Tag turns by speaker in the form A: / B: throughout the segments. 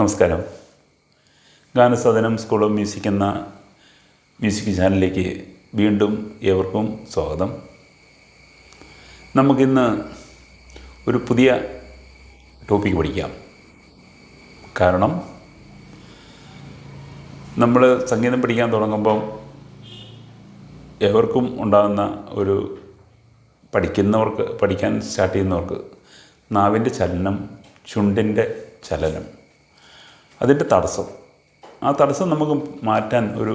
A: നമസ്കാരം. Ganasadanam school of music എന്ന music ചാനലിലേക്ക് വീണ്ടും ഏവർക്കും സ്വാഗതം. നമുക്കിന്ന് ഒരു പുതിയ ടോപ്പിക്ക് പഠിക്കാം. കാരണം നമ്മൾ സംഗീതം പഠിക്കാൻ തുടങ്ങുമ്പം എവർക്കും ഉണ്ടാകുന്ന ഒരു പഠിക്കുന്നവർക്ക് പഠിക്കാൻ സ്റ്റാർട്ട് ചെയ്യുന്നവർക്ക് നാവിന്റെ ചലനം ചുണ്ടിന്റെ ചലനം അതിന്റെ തടസ്സം. ആ തടസ്സം നമുക്ക് മാറ്റാൻ ഒരു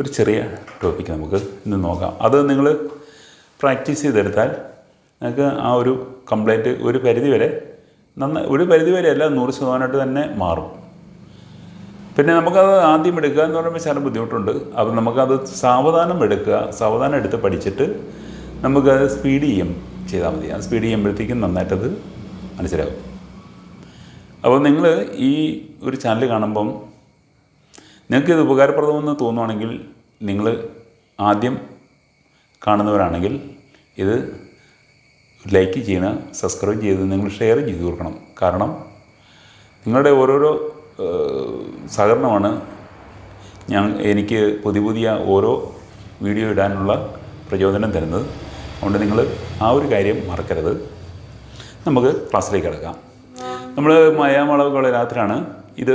A: ഒരു ചെറിയ ടോപ്പിക്ക് നമുക്ക് ഇന്ന് നോക്കാം. അത് നിങ്ങൾ പ്രാക്ടീസ് ചെയ്തെടുത്താൽ നിങ്ങൾക്ക് ആ ഒരു കംപ്ലൈന്റ് ഒരു പരിധി വരെ നന്ന ഒരു പരിധി വരെ അല്ല നൂറ് ശതമാനമായിട്ട് തന്നെ മാറും. പിന്നെ നമുക്കത് ആദ്യം എടുക്കുക എന്ന് പറയുമ്പോൾ ചില ബുദ്ധിമുട്ടുണ്ട്. അപ്പം നമുക്കത് സാവധാനം എടുക്കുക സാവധാനം എടുത്ത് പഠിച്ചിട്ട് നമുക്കത് സ്പീഡ് ചെയ്യും ചെയ്താൽ മതി. ആ സ്പീഡ് ചെയ്യുമ്പോഴത്തേക്കും നന്നായിട്ടത് മനസ്സിലാകും. അപ്പോൾ നിങ്ങൾ ഈ ഒരു ചാനൽ കാണുമ്പം നിങ്ങൾക്ക് ഇത് ഉപകാരപ്രദമെന്ന് തോന്നുവാണെങ്കിൽ നിങ്ങൾ ആദ്യം കാണുന്നവരാണെങ്കിൽ ഇത് ലൈക്ക് ചെയ്യണം സബ്സ്ക്രൈബ് ചെയ്ത് നിങ്ങൾ ഷെയർ ചെയ്ത് കൊടുക്കണം. കാരണം നിങ്ങളുടെ ഓരോരോ സഹകരണമാണ് ഞാൻ എനിക്ക് പുതിയ പുതിയ ഓരോ വീഡിയോ ഇടാനുള്ള പ്രചോദനം തരുന്നത്. അതുകൊണ്ട് നിങ്ങൾ ആ ഒരു കാര്യം മറക്കരുത്. നമുക്ക് ക്ലാസ്സിലേക്ക് കിടക്കാം. നമ്മൾ മയാമളവ് രാത്രിയാണ് ഇത്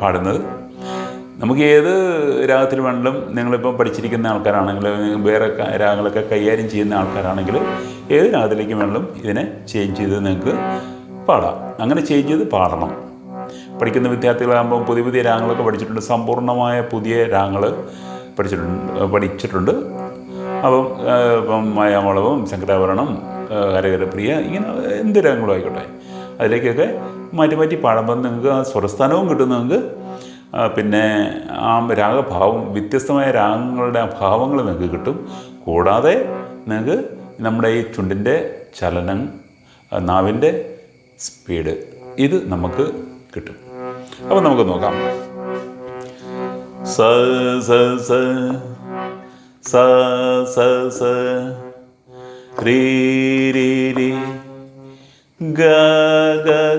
A: പാടുന്നത്. നമുക്ക് ഏത് രാഗത്തിൽ വേണമെങ്കിലും നിങ്ങളിപ്പോൾ പഠിച്ചിരിക്കുന്ന ആൾക്കാരാണെങ്കിലും വേറെ രാഗങ്ങളൊക്കെ കൈകാര്യം ചെയ്യുന്ന ആൾക്കാരാണെങ്കിൽ ഏത് രാഗത്തിലേക്ക് വേണമെങ്കിലും ഇതിനെ ചേഞ്ച് ചെയ്ത് നിങ്ങൾക്ക് പാടാം. അങ്ങനെ ചേഞ്ച് ചെയ്ത് പാടണം. പഠിക്കുന്ന വിദ്യാർത്ഥികളാകുമ്പോൾ പുതിയ പുതിയ രാഗങ്ങളൊക്കെ പഠിച്ചിട്ടുണ്ട്. സമ്പൂർണമായ പുതിയ രാഗങ്ങൾ പഠിച്ചിട്ടുണ്ട് പഠിച്ചിട്ടുണ്ട്. അപ്പം ഇപ്പം മായാമളവും ശങ്കരാഭരണം ഹരഹരപ്രിയ ഇങ്ങനെ എന്ത് രാഗങ്ങളും ആയിക്കോട്ടെ അതിലേക്കൊക്കെ മാറ്റി മാറ്റി പാടുമ്പോൾ നിങ്ങൾക്ക് ആ സ്വരസ്ഥാനവും കിട്ടും നിങ്ങൾക്ക്. പിന്നെ ആ രാഗഭാവം വ്യത്യസ്തമായ രാഗങ്ങളുടെ ആ ഭാവങ്ങൾ നിങ്ങൾക്ക് കിട്ടും. കൂടാതെ നിങ്ങൾക്ക് നമ്മുടെ ഈ ചുണ്ടിന്റെ ചലനം നാവിന്റെ സ്പീഡ് ഇത് നമുക്ക് കിട്ടും. അപ്പോൾ നമുക്ക് നോക്കാം. സ സ സ സ സ സ രീ രീ ഗ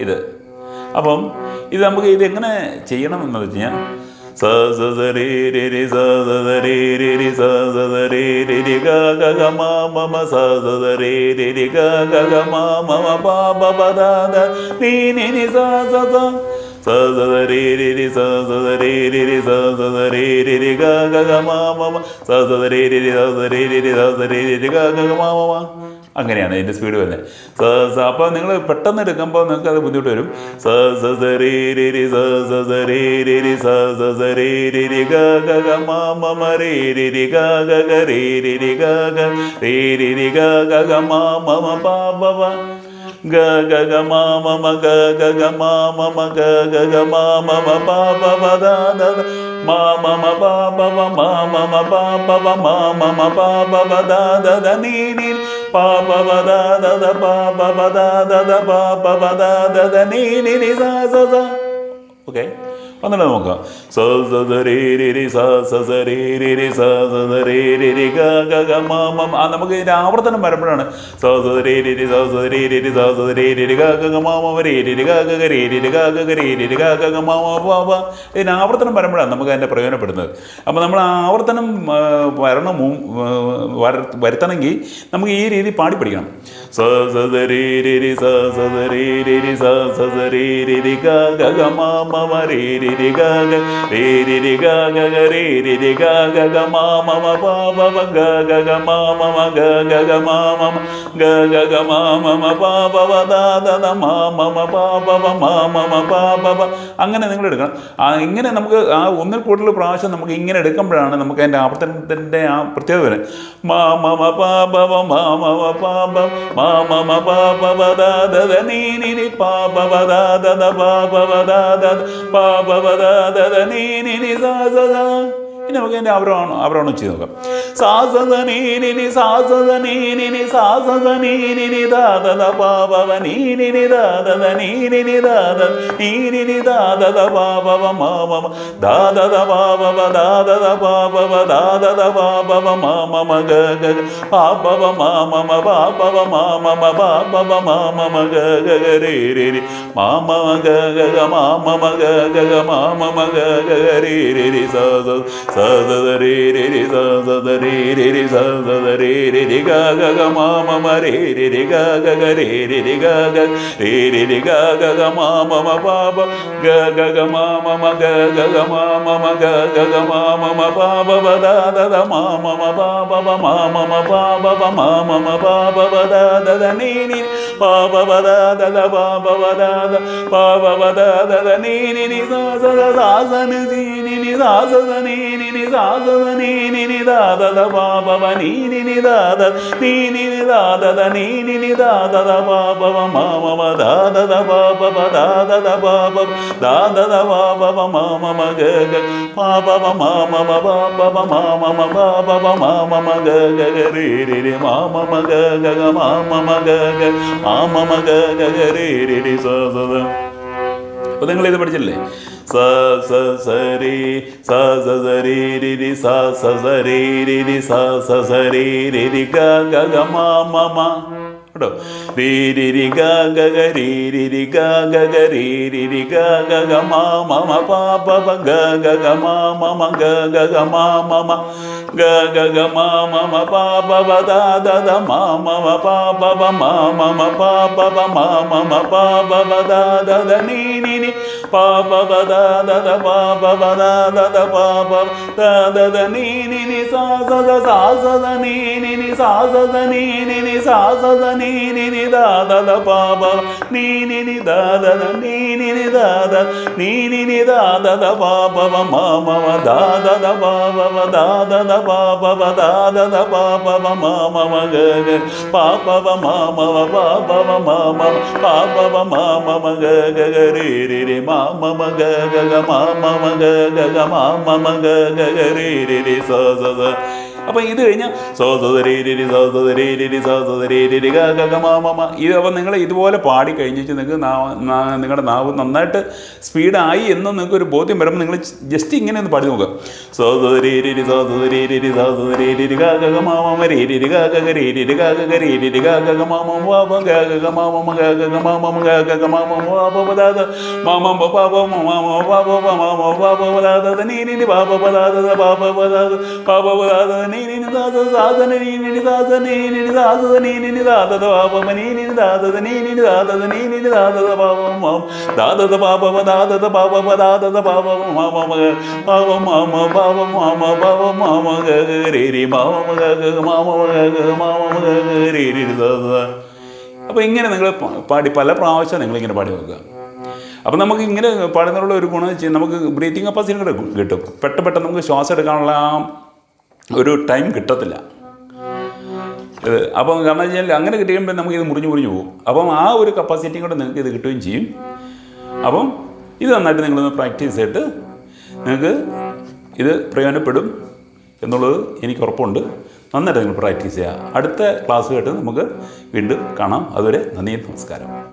A: ഇത്. അപ്പം ഇത് നമുക്ക് ഇതെങ്ങനെ ചെയ്യണം എന്ന് വെച്ച് കഴിഞ്ഞാൽ sa sa sa re re re sa sa sa re re re sa sa sa re re re ga ga ga ma ma ma sa sa sa re re re ga ga ga ma ma ma ba ba ba da da ni ni ni sa sa sa sa sa sa re re re sa sa sa re re re sa sa sa re re re ga ga ga ma ma ma sa sa sa re re re sa sa re re re sa sa re re re ga ga ga ma ma ma അങ്ങനെയാണ് ഇതിന്റെ speed വരുന്നത് സ സ അപ്പോൾ നിങ്ങൾ പെട്ടെന്ന് എടുക്കുമ്പോൾ നിങ്ങൾക്ക് അത് ബുദ്ധിമുട്ട് വരും സ സ സ സ സ സ സ സ സ രേ രേ ഗ ഗ ഗ മ മ മ രേ രേ രേ ഗ ഗ ഗ രേ രേ രേ ഗ ഗ രേ ഗ ഗ ഗ മ മ മ പ പ പ ഗ ഗ ഗ മ മ മ ഗ ഗ ഗ മ മ മ ഗ ഗ ഗ മ മ മ പ പ പ ദ ദ മ മ പ പ മ മ മ പ പ മ മ മ പ പ ദ ദ ദ നീ നീ pa ba da da da pa ba ba da da da pa ba ba da da da ni ni ni za za za. Okay. ഒന്നുകൂടെ നോക്കാം സ സ രേ രേ രേ സ സ സ രേ സ സ സ രേ രേ ഗ ഗ ഗ മ മ. ആ നമുക്ക് ഇതിന്റെ ആവർത്തനം വരുമ്പോഴാണ് സ സ രേ രേ രേ സ സ രേ രേ രേ സ സ രേ രേ രേ ഗ ഗ ഗ മ മ രേ രേ രേ ഗ ഗ ഗ രേ രേ രേ ഗ ഗ ഗ രേ രേ രേ ഗ ഗ ഗ മ മ വ വ ഇതിന്റെ ആവർത്തനം വരുമ്പോഴാണ് നമുക്ക് അതിന്റെ പ്രയോജനപ്പെടുന്നത് അപ്പോൾ നമ്മൾ ആവർത്തനം വരണം വരുത്തണമെങ്കിൽ നമുക്ക് ഈ രീതി പാടി പഠിക്കണം സ സ രേ രേ രേ സ സ രേ രേ രേ സ സ രേ രേ രേ ഗ ഗ ഗ മ മ രേ രേ രി ഗ ഗ രേ രി രി ഗ ഗ ഗ രേ രി രി ഗ ഗ ഗ മ മ മ പ പ പ അങ്ങനെ നിങ്ങൾ എടുക്കണം. ആ ഇങ്ങനെ നമുക്ക് ആ ഒന്നിൽ കൂടുതൽ പ്രാവശ്യം നമുക്ക് ഇങ്ങനെ എടുക്കുമ്പോഴാണ് നമുക്ക് അതിന്റെ ആവർത്തനത്തിന്റെ ആ പ്രത്യേകത വരെ മാ മ മ പ പ പ മ മ മ പ മ മ മ പ പ ദ ദ ദ നീ നീ പ പ പ ദ ദ ദ പാ പ പ ദ ദ പ പ പ ദ ദ ദ നീ നി നി സ സ സ ഇനി നമുക്ക് അതിന്റെ അവരോണം അവരോണം ചെയ്ത് നോക്കാം സാസനീനി സാസനീനി സാസനീനി ദാദത ദാദ പാപവ നീനി ദാദത നീനി ദാദ നീനി ദാദത പാപവ മാമ ദാദ പാപവ ദാദത പാപവ ദാദ പാപവ മാമ ഗഗ പാപവ മാമ പാപവ മാമ പാപവ മാമ ഗ ഗ രേ മാമ ഗ ഗ മാമ ഗ ഗ മാമ ഗ ഗ രേ രേ രേ സ സ സ സ ത രേ രേ രേ സ സ ത രേ രേ രേ സ സ ത രേ രേ രേ ഗ ഗ ഗ മ മ മ രേ രേ രേ ഗ ഗ ഗ രേ രേ രേ ഗ ഗ രേ രേ രേ ഗ ഗ ഗ മ മ മ പ പ ഗ ഗ ഗ മ മ മ ഗ ഗ ഗ മ മ മ ഗ ഗ ഗ മ മ മ പ പ പ ദ ദ ദ മ മ മ പ പ പ മ മ മ പ പ പ മ മ മ പ പ പ ദ ദ ദ നീ നീ പ പ പ ദ ദ ദ പ പ പ ദ ദ പ പ പ അപ്പോൾ നിങ്ങൾ ഇത് പഠിച്ചില്ലേ സ സ സ രി സ സ സ രി രി രി സ സ സ രി രി രി സ സ സ ഗ ഗ ഗ മ മ മ കേട്ടോ രി രി രി ഗ ഗ ഗ രി രി രി ഗ ഗ ഗ രി ഗ ഗ ഗ മ മ മ പ പ ഗ ഗ ഗ മ മ മ ഗ ഗ ഗ മ മ മ ഗ ഗ ഗ മ മ മ പ പ പ ദ ദ ദ മ മ മ പ പ പ മ മ മ പ പ പ മ മ മ പ പ പ ദ ദ ദ നീ നീ നീ പ പ പ ദ ദ ദ പ പ പ ദ ദ ദ പ പ ദ ദ ദ നീ നീ നീ സ സ ദ സ സ ദ നീ നീ നീ സ സ ദ നീ നീ നീ സ സ ദ നീ നീ നീ ദ ദ ദ പ പ നീ നീ നീ ദ ദ ദ നീ നീ നീ ദ ദ നീ നീ അപ്പം ഇത് കഴിഞ്ഞ് സോ സോദരീരി സോ സോദരീരി സോ സോദരീരി ഗ ഗ ഗ മ മ മ ഇത് അപ്പം നിങ്ങൾ ഇതുപോലെ പാടി കഴിഞ്ഞിട്ട് നിങ്ങൾക്ക് നിങ്ങളുടെ നാവ് നന്നായിട്ട് സ്പീഡായി എന്ന് നിങ്ങൾക്ക് ഒരു ബോധ്യം വരുമ്പോൾ നിങ്ങൾ ജസ്റ്റ് ഇങ്ങനെ ഒന്ന് പാടി നോക്കുക സോ സോദരീരി സോ സോദരീരി സോ സോദരീരി ഗ ഗ ഗ മ മ മ രീ രീ ഗ ഗ ഗ രീ രീ ഗ ഗ ഗ രീ രീ ഗ ഗ ഗ മ മ മ പ ഗ ഗ ഗ മ മ മ ഗ ഗ ഗ മ മ മ ഗ ഗ ഗ മ മ മ പ പ ദ ദ മ മ പ പ പ മ മ മ പ പ പ മ മ പ പ പ ദ ദ ദ നീ നീ നീ പ പ പ ദ ദ ദ പ പ പ ദ ദ പ പ പ ദ ദ നീ നീ നീ ദ ദ ദ ദ നീ നീ നീ ദ ദ നീ നീ നീ ദ ദ നീ നീ നീ ദ ദ ദ പ പ മ. നീ നീ നീ ദ ദ ദ നീ നീ നീ ദ ദ ദ നീ നീ നീ ദ ദ ദ പ പ മ ദ ദ ദ പ പ പ ദ ദ ദ പ പ പ ദ ദ ദ പ പ മ മ മ പ പ മ മ പ പ മ മ പ പ മ മ ഗ ഗ രേ രേ മ മ ഗ ഗ മ മ ഗ ഗ മ മ ഗ ഗ രേ രേ ദ ദ അപ്പോൾ ഇങ്ങനെ നിങ്ങൾ പാടി പല പ്രാവശ്യം നിങ്ങളിങ്ങനെ പാടി നോക്കുക. അപ്പം നമുക്ക് ഇങ്ങനെ പാടുന്നതിനുള്ള ഒരു ഗുണം നമുക്ക് ബ്രീത്തിങ് കപ്പാസിറ്റി കൂടെ കിട്ടും. പെട്ടെന്ന് പെട്ടെന്ന് നമുക്ക് ശ്വാസം എടുക്കാനുള്ള ആ ഒരു ടൈം കിട്ടത്തില്ല. അപ്പം കാരണം വെച്ചാൽ അങ്ങനെ കിട്ടിയുമ്പോൾ നമുക്കിത് മുറിഞ്ഞു മുറിഞ്ഞു പോകും. അപ്പം ആ ഒരു കപ്പാസിറ്റിയും കൂടെ നിങ്ങൾക്ക് ഇത് കിട്ടുകയും ചെയ്യും. അപ്പം ഇത് നന്നായിട്ട് നിങ്ങളൊന്ന് പ്രാക്ടീസ് ചെയ്തിട്ട് നിങ്ങൾക്ക് ഇത് പ്രയോജനപ്പെടും എന്നുള്ളത് എനിക്ക് ഉറപ്പുണ്ട്. നന്നായിട്ട് നിങ്ങൾ പ്രാക്ടീസ് ചെയ്യുക. അടുത്ത ക്ലാസ് കേട്ട് നമുക്ക് വീണ്ടും കാണാം. അതുവരെ നന്ദി നമസ്കാരം.